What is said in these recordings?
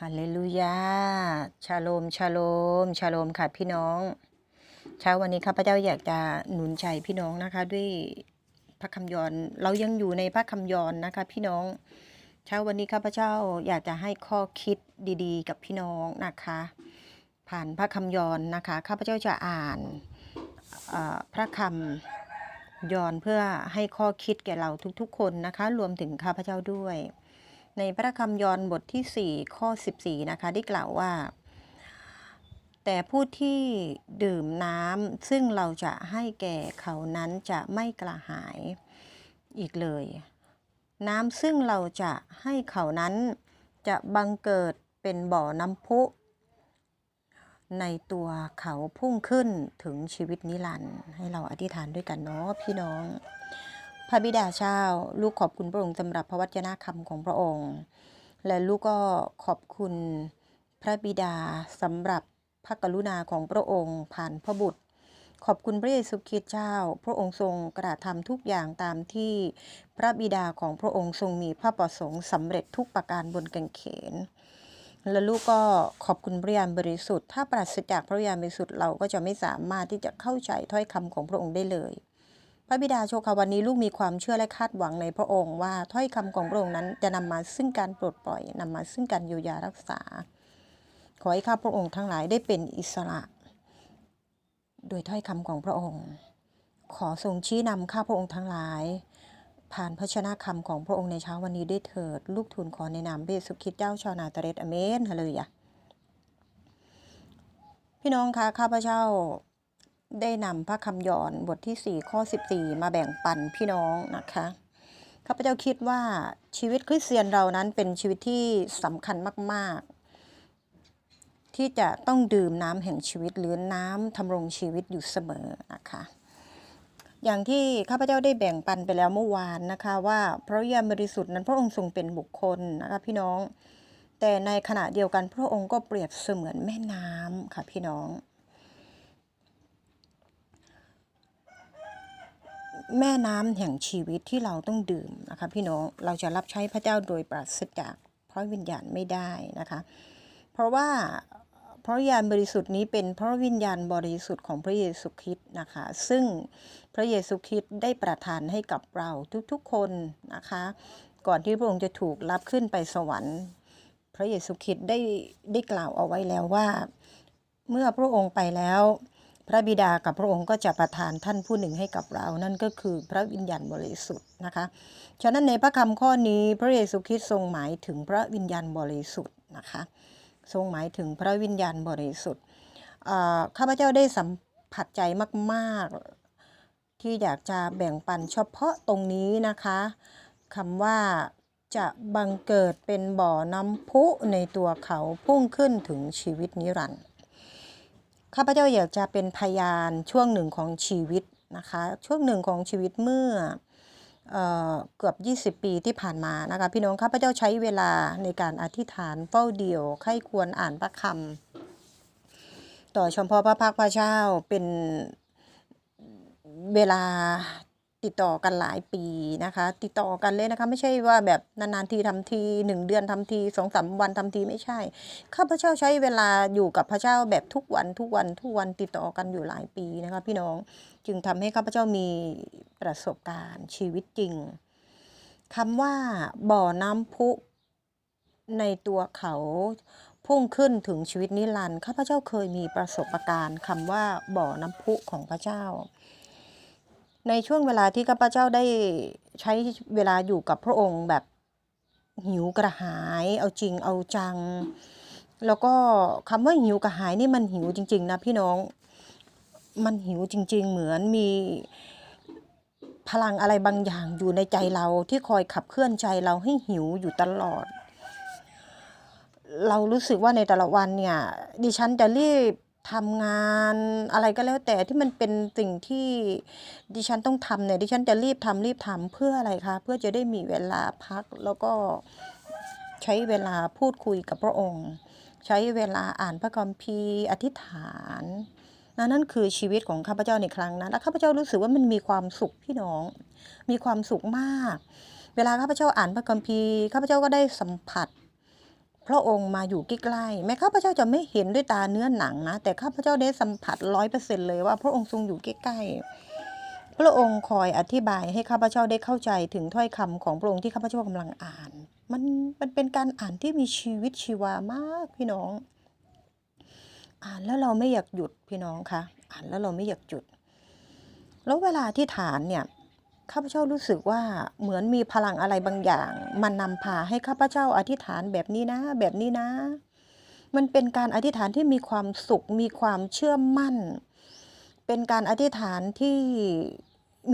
ฮาเลลูยา ชาโลม ชาโลม ชาโลมค่ะพี่น้อง เช้าวันนี้ข้าพเจ้าอยากจะหนุนใจพี่น้องนะคะ ด้วยพระคำยอน เรายังอยู่ในพระคำยอนนะคะ พี่น้อง เช้าวันนี้ข้าพเจ้าอยากจะให้ข้อคิดดีๆ กับพี่น้องนะคะ ผ่านพระคำยอนนะคะ ข้าพเจ้าจะอ่านอ่อพระคำยอนเพื่อให้ข้อคิดแก่เราทุกๆ คนนะคะ รวมถึงข้าพเจ้าด้วย ในพระคำยอนบทที่ 4 ข้อ 14 นะคะได้กล่าวว่า แต่ผู้ที่ดื่มน้ำซึ่งเราจะให้แก่เขานั้นจะไม่กระหายอีกเลย น้ำซึ่งเราจะให้เขานั้นจะบังเกิดเป็นบ่อน้ำพุ ในตัวเขาพุ่งขึ้นถึงชีวิตนิรันดร์ให้เราอธิษฐานด้วยกันเนาะพี่น้อง พระบิดาเจ้า ลูกขอบคุณพระองค์สำหรับพระวจนะคำของพระองค์ และลูกก็ขอบคุณพระบิดาสำหรับพระกรุณาของพระองค์ ผ่านพระบุตร ขอบคุณพระเยซูคริสต์เจ้า พระองค์ทรงกระทำทุกอย่างตามที่พระบิดาของพระองค์ทรงมีพระประสงค์สำเร็จทุกประการบนกางเขนและลูกก็ขอบคุณพระยานบริสุทธิ์ ถ้าปราศจากพระยานบริสุทธิ์เราก็จะไม่สามารถที่จะเข้าใจถ้อยคำของพระองค์ได้เลย ระบิดาโชคาวันนี้ลูกมีความเชื่อและคาดหวังในพระองค์ว่าถ้อยคำของพระองค์นั้นจะนำมาซึ่งการปลดปล่อยนำมาซึ่งการเยียวยารักษา ขอให้ข้าพระองค์ทั้งหลายได้เป็นอิสระ โดยถ้อยคำของพระองค์ ขอทรงชี้นำข้าพระองค์ทั้งหลาย ผ่านพระชนะคำของพระองค์ในเช้าวันนี้ด้วยเถิด ลูกทูลขอในนามเยซูคริสต์เจ้าชาวนาตาเรตอเมนฮาเลยาพี่น้องคะข้าพเจ้า ได้นำพระคำยอนบทที่ 4 ข้อ 14 มาแบ่งปันพี่น้องนะคะข้าพเจ้าคิดว่าชีวิตคริสเตียนเรานั้นเป็นชีวิตที่สำคัญมาก ๆ ที่จะต้องดื่มน้ำแห่งชีวิตหรือน้ำทำรงชีวิตอยู่เสมอนะคะอย่างที่ข้าพเจ้าได้แบ่งปันไปแล้วเมื่อวานนะคะว่าพระยานบริสุทธิ์นั้นพระองค์ทรงเป็นบุคคลนะคะพี่น้อง แต่ในขณะเดียวกันพระองค์ก็เปรียบเสมือนแม่น้ำค่ะพี่น้อง แม่น้ำแห่งชีวิตที่เราต้องดื่มนะคะพี่น้องเราจะรับใช้พระเจ้าโดยปราศจากพระวิญญาณไม่ได้นะคะ เพราะว่าพระวิญญาณบริสุทธิ์นี้เป็นพระวิญญาณบริสุทธิ์ของพระเยซูคริสต์นะคะ ซึ่งพระเยซูคริสต์ได้ประทานให้กับเราทุกๆคนนะคะ ก่อนที่พระองค์จะถูกรับขึ้นไปสวรรค์ พระเยซูคริสต์ได้ได้กล่าวเอาไว้แล้วว่า เมื่อพระองค์ไปแล้ว พระบิดากับพระองค์ก็จะประทานท่านผู้หนึ่งให้กับเรา นั่นก็คือพระวิญญาณบริสุทธิ์นะคะ ฉะนั้นในพระคำข้อนี้พระเยซูคริสต์ทรงหมายถึงพระวิญญาณบริสุทธิ์นะคะ ทรงหมายถึงพระวิญญาณบริสุทธิ์อ่าข้าพเจ้าได้สัมผัสใจมากๆ ที่อยากจะแบ่งปันเฉพาะตรงนี้นะคะคำว่าจะบังเกิดเป็นบ่อน้ำพุในตัวเขาพุ่งขึ้นถึงชีวิตนิรันดร์ ข้าพเจ้าอยากจะเป็นพยานช่วงหนึ่งของชีวิตนะคะ ช่วงหนึ่งของชีวิตเมื่อเออเกือบ 20 ปีที่ผ่านมานะคะพี่น้องข้าพเจ้าใช้เวลาในการอธิษฐานเฝ้าเดี่ยวไข้ควรอ่านพระคำต่อชมพอพระพักพระเจ้าเป็นเวลา ติดต่อกันหลายปีนะคะ ติดต่อกันเลยนะคะไม่ใช่ว่าแบบนานๆทีทำทีหนึ่งเดือนทำทีสองสามวันทำทีไม่ใช่ข้าพเจ้าใช้เวลาอยู่กับพระเจ้าแบบทุกวันทุกวันทุกวันติดต่อกันอยู่หลายปีนะคะ พี่น้องจึงทำให้ข้าพเจ้ามีประสบการณ์ชีวิตจริงคำว่าบ่อน้ำพุในตัวเขาพุ่งขึ้นถึงชีวิตนิรันดร์ข้าพเจ้าเคยมีประสบการณ์คำว่าบ่อน้ำพุของพระเจ้า ในช่วงเวลาที่ข้าพเจ้าได้ใช้เวลาอยู่กับพระองค์แบบหิวกระหาย เอาจริงเอาจัง แล้วก็คำว่าหิวกระหายนี่มันหิวจริง ๆ นะพี่น้อง มันหิวจริง ๆ เหมือนมีพลังอะไรบางอย่างอยู่ในใจเราที่คอยขับเคลื่อนใจเราให้หิวอยู่ตลอด เรารู้สึกว่าในแต่ละวันเนี่ย ดิฉันจะรีบ ทำงานอะไรก็แล้วแต่ที่มันเป็นสิ่งที่ดิฉันต้องทำเนี่ยดิฉันจะรีบทำรีบทำเพื่ออะไรคะเพื่อจะได้มีเวลาพักแล้วก็ใช้เวลาพูดคุยกับพระองค์ ใช้เวลาอ่านพระคัมภีร์อธิษฐานนั่นนั่นคือชีวิตของข้าพเจ้าในครั้งนั้นและข้าพเจ้ารู้สึกว่ามันมีความสุขพี่น้อง มีความสุขมาก เวลาข้าพเจ้าอ่านพระคัมภีร์ข้าพเจ้าก็ได้สัมผัส พระองค์มาอยู่ใกล้ๆแม้ข้าพเจ้าจะไม่เห็นด้วยตาเนื้อหนังนะ แต่ข้าพเจ้าได้สัมผัสร้อยเปอร์เซ็นเลยว่าพระองค์ทรงอยู่ใกล้ๆ พระองค์คอยอธิบายให้ข้าพเจ้าได้เข้าใจถึงถ้อยคำของพระองค์ที่ข้าพเจ้ากำลังอ่าน มันมันเป็นการอ่านที่มีชีวิตชีวามากพี่น้อง อ่านแล้วเราไม่อยากหยุดพี่น้องคะอ่านแล้วเราไม่อยากหยุด แล้วเวลาที่ฐานเนี่ย ข้าพเจ้ารู้สึกว่าเหมือนมีพลังอะไรบางอย่าง มันนำพาให้ข้าพเจ้าอธิษฐานแบบนี้นะ แบบนี้นะ มันเป็นการอธิษฐานที่มีความสุข มีความเชื่อมั่น เป็นการอธิษฐานที่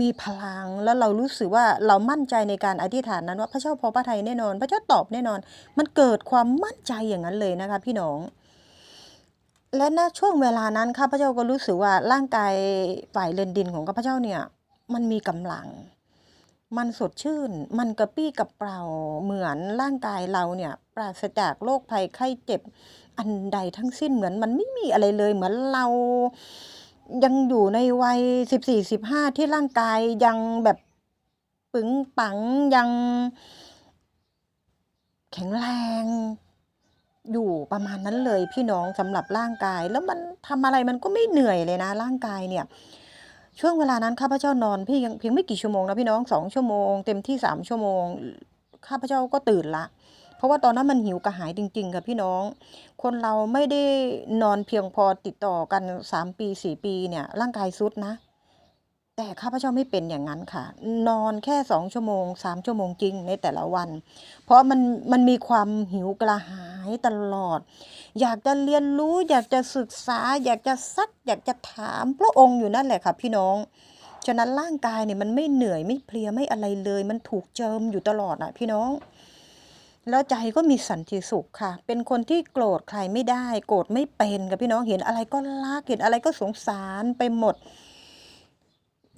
มีพลังแล้วเรารู้สึกว่าเรามั่นใจในการอธิษฐานนั้นว่าพระเจ้าพอพระทัยแน่นอน พระเจ้าตอบแน่นอน มันเกิดความมั่นใจอย่างนั้นเลยนะคะพี่น้อง และณช่วงเวลานั้นข้าพเจ้าก็รู้สึกว่าร่างกายฝ่ายเลนดินของข้าพเจ้าเนี่ย มันมีกำลัง มันสดชื่น มันกระปี้กระเปร่าเหมือนร่างกายเราเนี่ยปราศจากโรคภัยไข้เจ็บ อันใดทั้งสิ้นเหมือนมันไม่มีอะไรเลยเหมือนเรายังอยู่ในวัยสิบสี่สิบห้าที่ร่างกายยังแบบปึงปังยัง แข็งแรง อยู่ประมาณนั้นเลยพี่น้องสำหรับร่างกาย แล้วมันทำอะไรมันก็ไม่เหนื่อยเลยนะ ร่างกายเนี่ย ช่วงเวลานั้นข้าพเจ้านอนพี่ยังเพียงไม่กี่ชั่วโมงนะพี่น้องสองชั่วโมง เต็มที่สามชั่วโมงข้าพเจ้าก็ตื่นละ เพราะว่าตอนนั้นมันหิวกระหายจริงๆค่ะพี่น้อง คนเราไม่ได้นอนเพียงพอติดต่อกันสามปีสี่ปีเนี่ยร่างกายซุดนะ แต่ข้าพเจ้าไม่เป็นอย่างนั้นค่ะ นอนแค่สองชั่วโมงสามชั่วโมงจริงในแต่ละวัน เพราะมันมันมีความหิวกระหายตลอด อยากจะเรียนรู้อยากจะศึกษา อยากจะซัก อยากจะถามพระองค์อยู่นั่นแหละค่ะพี่น้องฉะนั้นร่างกายเนี่ยมันไม่เหนื่อยไม่เพลียไม่อะไรเลย มันถูกเจิมอยู่ตลอดอะพี่น้อง แล้วใจก็มีสันติสุขค่ะ เป็นคนที่โกรธใครไม่ได้ โกรธไม่เป็นค่ะพี่น้องเห็นอะไรก็รักเห็นอะไรก็สงสารไปหมด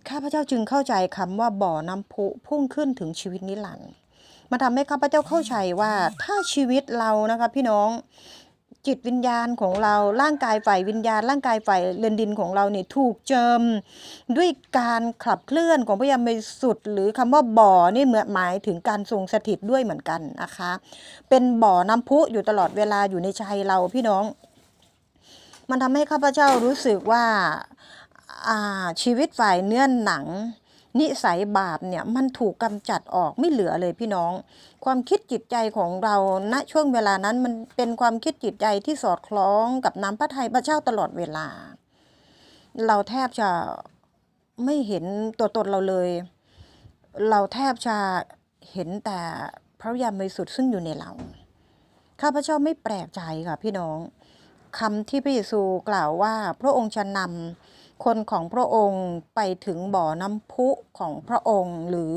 ข้าพเจ้าจึงเข้าใจคำว่าบ่อน้ำพุพุ่งขึ้นถึงชีวิตนิรันดร์มันทำให้ข้าพเจ้าเข้าใจว่าถ้าชีวิตเรานะคะพี่น้องจิตวิญญาณของเราร่างกายฝ่ายวิญญาณ ร่างกายฝ่ายเรือนดินของเราเนี่ยถูกเจิม ด้วยการขับเคลื่อนของพระยามบริสุทธ์หรือคำว่าบ่อนี่เหมือนหมายถึงการทรงสถิตด้วยเหมือนกันนะคะ เป็นบ่อน้ำพุอยู่ตลอดเวลาอยู่ในใจเราพี่น้อง มันทำให้ข้าพเจ้ารู้สึกว่า ชีวิตฝ่ายเนื้อหนัง นิสัยบาปเนี่ยมันถูกกำจัดออกไม่เหลือเลยพี่น้อง ความคิดจิตใจของเราณช่วงเวลานั้นมันเป็นความคิดจิตใจที่สอดคล้องกับน้ำพระทัยพระเจ้าตลอดเวลา เราแทบจะไม่เห็นตัวตนเราเลย เราแทบจะเห็นแต่พระยามบริสุทธิ์ซึ่งอยู่ในเรา ข้าพเจ้าไม่แปลกใจค่ะพี่น้องคำที่พระเยซูกล่าวว่าพระองค์จะนำ คนของพระองค์ไปถึงบ่อน้ำพุของพระองค์ หรือ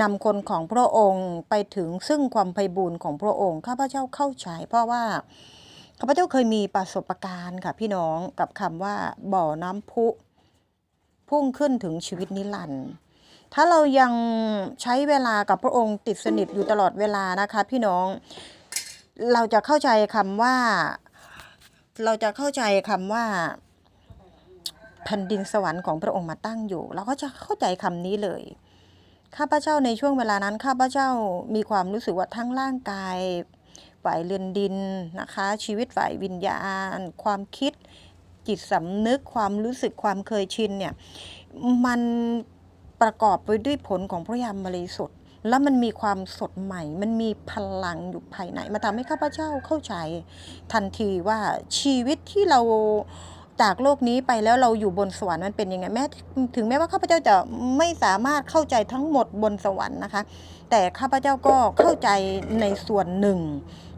นำคนของพระองค์ไปถึงซึ่งความไพบูรณ์ของพระองค์ข้าพเจ้าเข้าใจเพราะว่าข้าพเจ้าเคยมีประสบการณ์ค่ะพี่น้องกับคำว่า บ่อน้ำพุพุ่งขึ้นถึงชีวิตนิรันดร์ถ้าเรายังใช้เวลากับพระองค์ติดสนิทอยู่ตลอดเวลานะคะพี่น้อง เราจะเข้าใจคำว่า เราจะเข้าใจคำว่า แผ่นดินสวรรค์ของพระองค์มาตั้งอยู่ เราก็จะเข้าใจคำนี้เลย ข้าพเจ้าในช่วงเวลานั้น ข้าพเจ้ามีความรู้สึกว่าทั้งร่างกายฝ่ายเรือนดินนะคะ ชีวิตฝ่ายวิญญาณ ความคิดจิตสำนึกความรู้สึกความเคยชินเนี่ยมันประกอบไปด้วยผลของพระยามบริสุทธิ์แล้วมันมีความสดใหม่ มันมีพลังอยู่ภายในมาทำให้ข้าพเจ้าเข้าใจทันทีว่าชีวิตที่เรา จากโลกนี้ไปแล้วเราอยู่บนสวรรค์มันเป็นยังไงแม้ถึงแม้ว่าข้าพเจ้าจะไม่สามารถเข้าใจทั้งหมดบนสวรรค์นะคะ แต่ข้าพเจ้าก็เข้าใจในส่วนหนึ่ง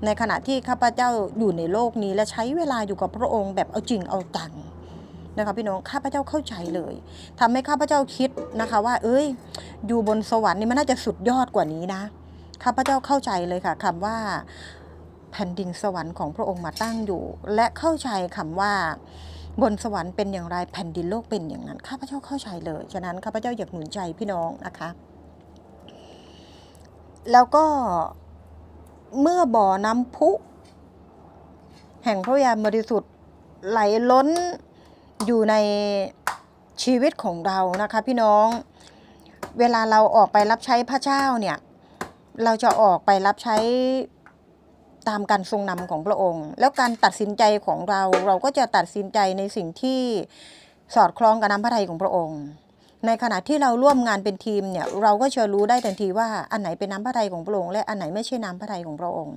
ในขณะที่ข้าพเจ้าอยู่ในโลกนี้และใช้เวลาอยู่กับพระองค์แบบเอาจริงเอาจังนะคะพี่น้องข้าพเจ้าเข้าใจเลยทำให้ข้าพเจ้าคิดนะคะว่า เอ้ย อยู่บนสวรรค์นี่มันน่าจะสุดยอดกว่านี้นะข้าพเจ้าเข้าใจเลยค่ะคำว่าแผ่นดินสวรรค์ของพระองค์มาตั้งอยู่ และเข้าใจคำว่า บนสวรรค์เป็นอย่างไรแผ่นดินโลกเป็นอย่างนั้น ข้าพเจ้าเข้าใจเลย ฉะนั้นข้าพเจ้าอยากหนุนใจพี่น้องนะคะ แล้วก็เมื่อบ่อน้ำพุ แห่งพระวิญญาบริสุทธิ์ไหลล้นอยู่ในชีวิตของเรานะคะพี่น้องเวลาเราออกไปรับใช้พระเจ้าเนี่ย เราจะออกไปรับใช้ ตามการทรงนำของพระองค์ แล้วการตัดสินใจของเราเราก็จะตัดสินใจในสิ่งที่สอดคล้องกับน้ำพระทัยของพระองค์ ในขณะที่เราร่วมงานเป็นทีมเนี่ยเราก็จะรู้ได้ทันทีว่าอันไหนเป็นน้ำพระทัยของพระองค์และอันไหนไม่ใช่น้ำพระทัยของพระองค์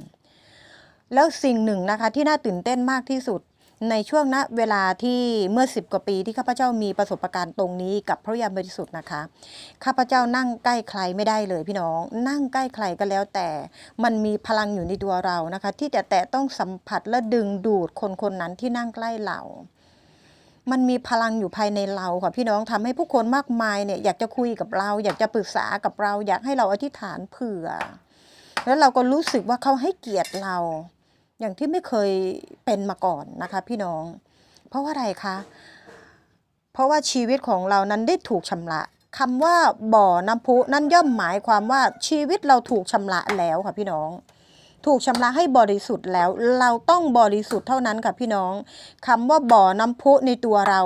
แล้วสิ่งหนึ่งนะคะที่น่าตื่นเต้นมากที่สุด ในช่วงณเวลาที่เมื่อสิบกว่าปีที่ข้าพเจ้ามีประสบการณ์ตรงนี้กับพระยามบริสุทธิ์นะคะ ข้าพเจ้านั่งใกล้ใครไม่ได้เลยพี่น้อง นั่งใกล้ใครก็แล้วแต่ มันมีพลังอยู่ในตัวเรานะคะ ที่จะแตะต้องสัมผัสและดึงดูดคนคนนั้นที่นั่งใกล้เรามันมีพลังอยู่ภายในเราค่ะพี่น้องทำให้ผู้คนมากมายเนี่ยอยากจะคุยกับเรา อยากจะปรึกษากับเรา อยากให้เราอธิษฐานเผื่อ แล้วเราก็รู้สึกว่าเขาให้เกียรติเรา อย่างที่ไม่เคยเป็นมาก่อนนะคะพี่น้อง เพราะว่าอะไรคะ เพราะว่าชีวิตของเรานั้นได้ถูกชำระคำว่าบ่อน้ำพุนั่นย่อมหมายความว่าชีวิตเราถูกชำระแล้วค่ะพี่น้อง ถูกชำระให้บริสุทธิ์แล้ว เราต้องบริสุทธิ์เท่านั้นค่ะพี่น้องคำว่าบ่อน้ำพุในตัวเรา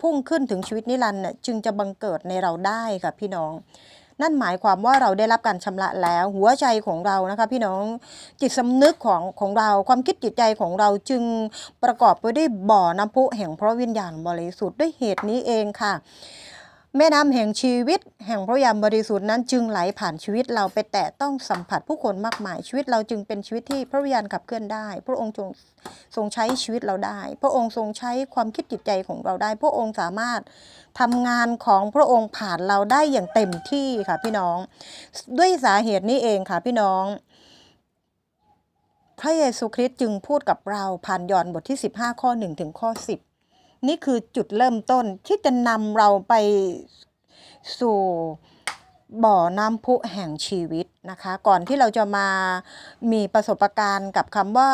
พุ่งขึ้นถึงชีวิตนิรันดร์จึงจะบังเกิดในเราได้ค่ะพี่น้อง นั่นหมายความว่าเราได้รับการชำระแล้ว หัวใจของเรานะคะพี่น้องจิตสำนึกของของเราความคิดจิตใจของเราจึงประกอบไปด้วยบ่อน้ำพุแห่งพระวิญญาณบริสุทธิ์ด้วยเหตุนี้เองค่ะ แม่น้ำแห่งชีวิต แห่งพระยามบริสุทธิ์นั้นจึงไหลผ่านชีวิตเราไปแตะต้องสัมผัสผู้คนมากมายชีวิตเราจึงเป็นชีวิตที่พระวิญญาณขับเคลื่อนได้ พระองค์ทรงทรงใช้ชีวิตเราได้ พระองค์ทรงใช้ความคิดจิตใจของเราได้ พระองค์สามารถทำงานของพระองค์ผ่านเราได้อย่างเต็มที่ค่ะพี่น้อง ด้วยสาเหตุนี้เองค่ะพี่น้องพระเยซูคริสต์จึงพูดกับเราผ่านยอห์นบทที่ 15 ข้อ 1 ถึงข้อ 10 นี่คือจุดเริ่มต้นที่จะนำเราไปสู่บ่อน้ำพุแห่งชีวิตนะคะ ก่อนที่เราจะมามีประสบการณ์กับคำว่า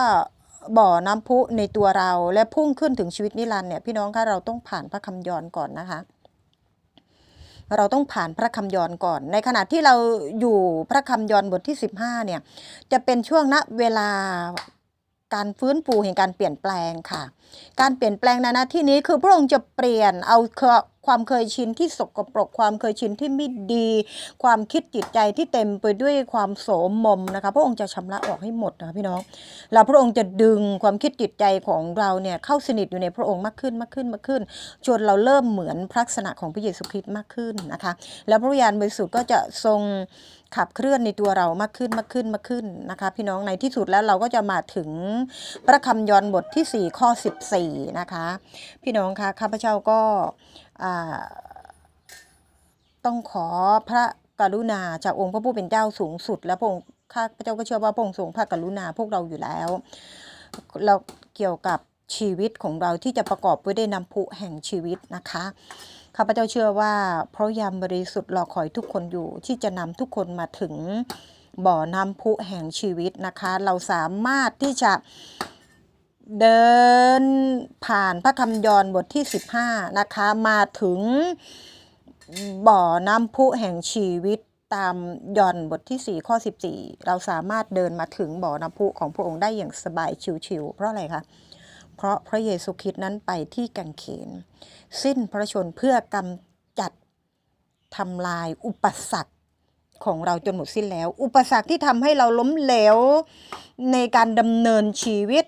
บ่อน้ำพุในตัวเรา และพุ่งขึ้นถึงชีวิตนิรันดร์เนี่ยพี่น้องคะเราต้องผ่านพระคำยอนก่อนนะคะ เราต้องผ่านพระคำยอนก่อน ในขณะที่เราอยู่พระคำยอนบทที่ 15เนี่ยจะเป็นช่วงณเวลา การฟื้นฟูแห่งการเปลี่ยนแปลงค่ะ การเปลี่ยนแปลงในหน้าที่นี้คือพระองค์จะเปลี่ยนเอาความเคยชินที่สกปรกความเคยชินที่ไม่ดี ความคิดจิตใจที่เต็มไปด้วยความโสมมนะคะ พระองค์จะชำระออกให้หมดนะคะพี่น้องแล้วพระองค์จะดึงความคิดจิตใจของเราเนี่ยเข้าสนิทอยู่ในพระองค์มากขึ้นมากขึ้นมากขึ้นจนเราเริ่มเหมือนพระลักษณะของพระเยซูคริสต์มากขึ้นนะคะ แล้วพระวิญญาณบริสุทธิ์ก็จะทรง ขับเคลื่อนในตัวเรามากขึ้นมากขึ้นมากขึ้นนะคะ พี่น้องในที่สุดแล้วเราก็จะมาถึงพระคำยอนบทที่ 4 ข้อ 14 นะคะ พี่น้องคะข้าพเจ้าก็ต้องขอพระกรุณาจากองค์พระผู้เป็นเจ้าสูงสุด และพระองค์ข้าพเจ้าก็เชื่อว่าพระองค์ทรงพระกรุณาพวกเราอยู่แล้ว เราเกี่ยวกับชีวิตของเราที่จะประกอบไว้ด้วยน้ำพุแห่งชีวิตนะคะ ข้าพเจ้าเชื่อว่าพระยามบริสุทธิ์รอคอยทุกคนอยู่ที่จะนำทุกคนมาถึงบ่อน้ำพุแห่งชีวิตนะคะ เราสามารถที่จะเดินผ่านพระคำยอนบทที่ 15 นะคะ มาถึงบ่อน้ำพุแห่งชีวิตตามยอนบทที่ 4 ข้อ 14 เราสามารถเดินมาถึงบ่อน้ำพุของพระองค์ได้อย่างสบายชิวๆเพราะอะไรคะ เพราะพระเยซูคริสต์นั้นไปที่กังเขน สิ้นพระชนเพื่อกำจัดทำลายอุปสรรคของเราจนหมดสิ้นแล้ว อุปสรรคที่ทำให้เราล้มเหลวในการดำเนินชีวิต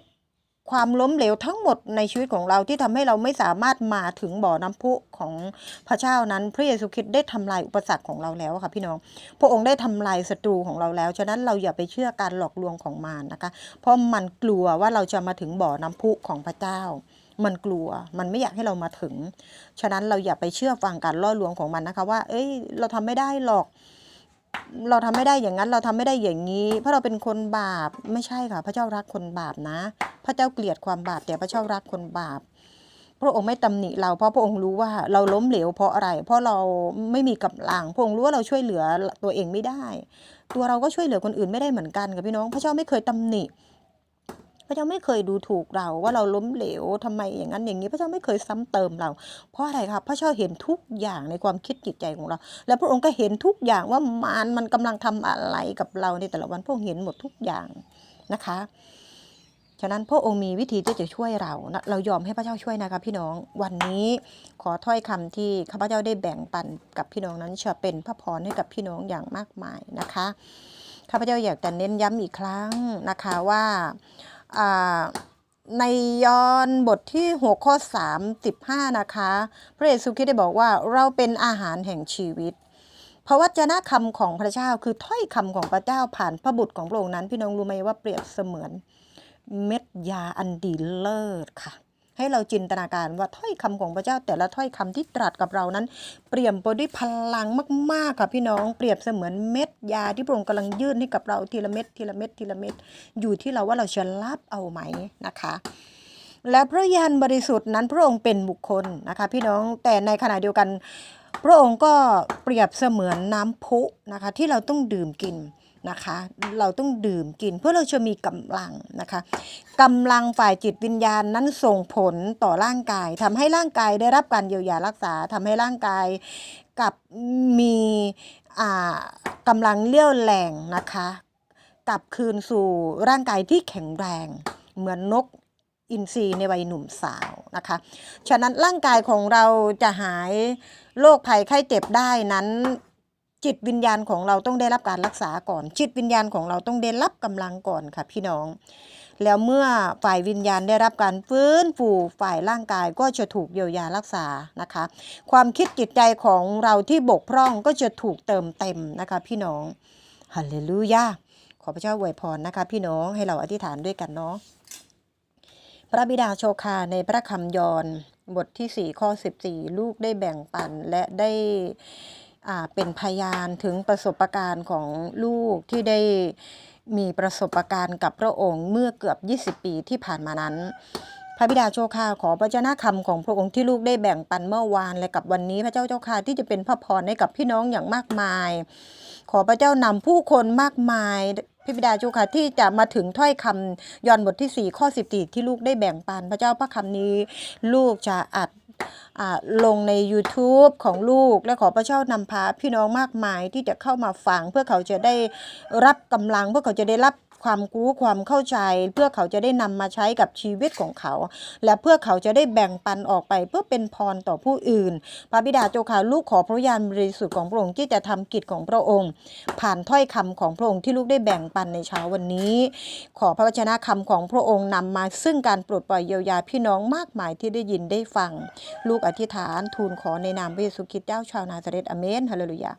ความล้มเหลวทั้งหมดในชีวิตของเราที่ทำให้เราไม่สามารถมาถึงบ่อน้ำพุของพระเจ้านั้น พระเยซูคริสต์ได้ทำลายอุปสรรคของเราแล้วค่ะพี่น้อง พระองค์ได้ทำลายศัตรูของเราแล้ว ฉะนั้นเราอย่าไปเชื่อการหลอกลวงของมารนะคะ เพราะมันกลัวว่าเราจะมาถึงบ่อน้ำพุของพระเจ้า มันกลัว มันไม่อยากให้เรามาถึง ฉะนั้นเราอย่าไปเชื่อฟังการล่อลวงของมันนะคะ ว่า เอ้ย เราทำไม่ได้หรอก เราทำไม่ได้อย่างนั้นเราทำไม่ได้อย่างนี้ เพราะเราเป็นคนบาปไม่ใช่ค่ะ พระเจ้ารักคนบาปนะ พระเจ้าเกลียดความบาปแต่พระเจ้ารักคนบาป พระองค์ไม่ตำหนิเราเพราะพระองค์รู้ว่าเราล้มเหลวเพราะอะไร เพราะเราไม่มีกำลังพระองค์รู้ว่าเราช่วยเหลือตัวเองไม่ได้ ตัวเราก็ช่วยเหลือคนอื่นไม่ได้เหมือนกันค่ะพี่น้อง พระเจ้าไม่เคยตำหนิ พระเจ้าไม่เคยดูถูกเราว่าเราล้มเหลวทำไมอย่างนั้นอย่างนี้ พระเจ้าไม่เคยซ้ำเติมเรา เพราะอะไรครับพระเจ้าเห็นทุกอย่างในความคิดจิตใจของเรา และพระองค์ก็เห็นทุกอย่างว่ามารมันกำลังทำอะไรกับเราในแต่ละวันพระองค์เห็นหมดทุกอย่างนะคะฉะนั้นพระองค์มีวิธีที่จะช่วยเรานะเรายอมให้พระเจ้าช่วยนะคะพี่น้อง วันนี้ขอถ้อยคำที่ข้าพเจ้าได้แบ่งปันกับพี่น้องนั้นจะเป็นพระพรให้กับพี่น้องอย่างมากมายนะคะ ข้าพเจ้าอยากจะเน้นย้ำอีกครั้งนะคะว่า ในยอห์นบทที่หกข้อ 35 นะคะ พระเยซูคริสต์ได้บอกว่าเราเป็นอาหารแห่งชีวิต พระวจนะคำของพระเจ้าคือถ้อยคำของพระเจ้าผ่านพระบุตรของพระองค์นั้น พี่น้องรู้ไหมว่าเปรียบเสมือนเม็ดยาอันดีเลิศค่ะ ให้เราจินตนาการว่าถ้อยคำของพระเจ้า แต่ละถ้อยคำที่ตรัสกับเรานั้น เปรียมไปด้วยพลังมากๆค่ะพี่น้องเปรียบเสมือนเม็ดยาที่พระองค์กำลังยื่นให้กับเราทีละเม็ดทีละเม็ดทีละเม็ดอยู่ที่เราว่าเราจะรับเอาไหมนะคะและพระยานบริสุทธิ์นั้นพระองค์เป็นบุคคลนะคะพี่น้องแต่ในขณะเดียวกัน พระองค์ก็เปรียบเสมือนน้ำพุนะคะที่เราต้องดื่มกิน นะคะ เราต้องดื่มกินเพื่อเราจะมีกำลังนะคะกำลังฝ่ายจิตวิญญาณนั้นส่งผลต่อร่างกายทำให้ร่างกายได้รับการเยียวยารักษาทำให้ร่างกายกลับมีอ่ากำลังเลี้ยวแรงนะคะกลับคืนสู่ร่างกายที่แข็งแรง เหมือนนกอินทรีในวัยหนุ่มสาวนะคะ ฉะนั้นร่างกายของเราจะหายโรคภัยไข้เจ็บได้นั้น จิตวิญญาณของเราต้องได้รับการรักษาก่อน จิตวิญญาณของเราต้องได้รับกำลังก่อนค่ะพี่น้อง แล้วเมื่อฝ่ายวิญญาณได้รับการฟื้นฟูฝ่ายร่างกายก็จะถูกเยียวยารักษานะคะ ความคิดจิตใจของเราที่บกพร่องก็จะถูกเติมเต็มนะคะพี่น้องฮาเลลูยาขอพระเจ้าอวยพรนะคะ พี่น้องให้เราอธิษฐานด้วยกันเนาะพระบิดาโชคาในพระคำยอนบทที่ 4 ข้อ 14 ลูกได้แบ่งปันและได้ เป็นพยานถึงประสบการณ์ของลูกที่ได้มีประสบการณ์กับพระองค์เมื่อเกือบ 20 ปีที่ผ่านมานั้น พระบิดาโชคาขอพระเจ้าหน้าคำของพระองค์ที่ลูกได้แบ่งปันเมื่อวานและกับวันนี้พระเจ้าเจ้าค่ะที่จะเป็นพระพรให้กับพี่น้องอย่างมากมาย ขอพระเจ้านำผู้คนมากมายพระบิดาเจ้าค่ะที่จะมาถึงถ้อยคำยอนบทที่ 4 ข้อ 14 ที่ลูกได้แบ่งปัน พระเจ้าพระคำนี้ ลูกจะอัด ลงใน YouTube ของลูก และขอพระเจ้านำพาพี่น้องมากมายที่จะเข้ามาฟังเพื่อเขาจะได้รับกำลังเพื่อเขาจะได้รับความรู้ความเข้าใจ เพื่อเขาจะได้นำมาใช้กับชีวิตของเขา และเพื่อเขาจะได้แบ่งปันออกไปเพื่อเป็นพรต่อผู้อื่น พระบิดาเจ้าค่ะลูกขอพระญาณบริสุทธิ์ของพระองค์ที่จะทำกิจของพระองค์ ผ่านถ้อยคำของพระองค์ที่ลูกได้แบ่งปันในเช้าวันนี้ ขอพระวจนะคำของพระองค์นำมาซึ่งการปลดปล่อยเยียวยาพี่น้องมากมายที่ได้ยินได้ฟังลูกอธิษฐานทูลขอในนามพระเยซูคริสต์เจ้าชาวนาซาเรตอเมนฮาเลลูยา